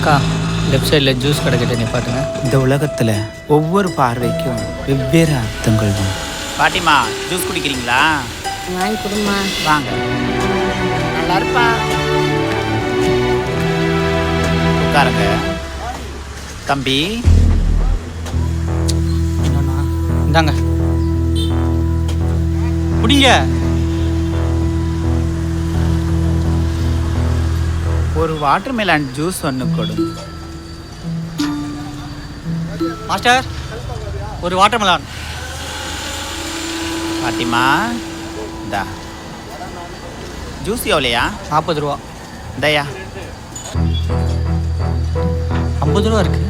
அக்கா லெஃப்ட் சைடில் ஜூஸ் கடைக்கிட்ட நிப்பாட்டுங்க இந்த உலகத்துல ஒவ்வொரு பார்வைக்கும் வெவ்வேறு அர்த்தங்கள் தான். பாட்டிமா ஜூஸ் குடிக்கிறீங்களா? வாங்கி கொடுமா வாங்க. நல்லா இருப்பா. உட்காருங்க. தம்பி. என்னண்ணா இந்தாங்க. குடிங்க. ஒரு வாட்டர் மெலான் ஜூஸ் ஒன்று கொடு. மாஸ்டர் ஒரு வாட்டர் மெலான் பாட்டிமா இந்தா. ஜூஸ் எவ்வளையா? நாற்பது ரூபா. இந்தாயா. ஐம்பது ரூபா இருக்கு.